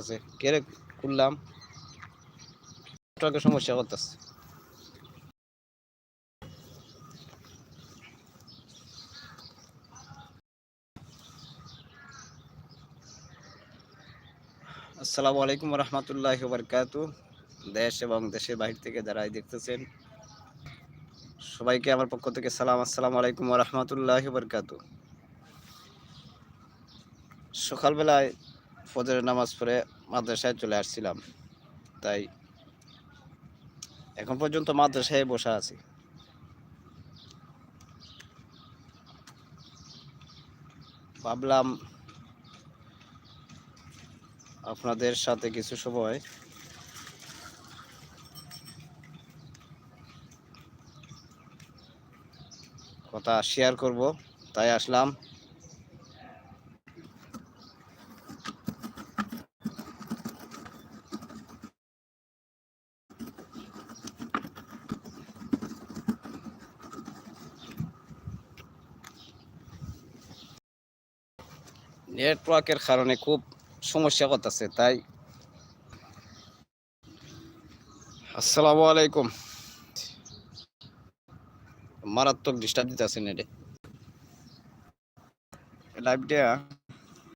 আছে। সমস্যা করতেছে। আসসালামু আলাইকুম রহমতুল্লাহ বরকাতু দেশ এবং দেশের বাহির থেকে যারা দেখতেছেন, সবাইকে আমার পক্ষ থেকে সালাম। আসসালামু আলাইকুম রহমতুল্লাহ বরকাতু সকালবেলায় ফজরের নামাজ পড়ে মাদ্রাসায় চলে আসছিলাম। তাই এখন পর্যন্ত মাদ্রাসায় বসা আছি। ভাবলাম আপনাদের সাথে কিছু সময় কথা শেয়ার করব। তাই আসলাম। নেটওয়ার্কের কারণে খুব সমস্যা করতেছে তাই। আসসালামু আলাইকুম। মারাত্মক ডিস্টার্ব দিতেছে নেটে। লাইভটা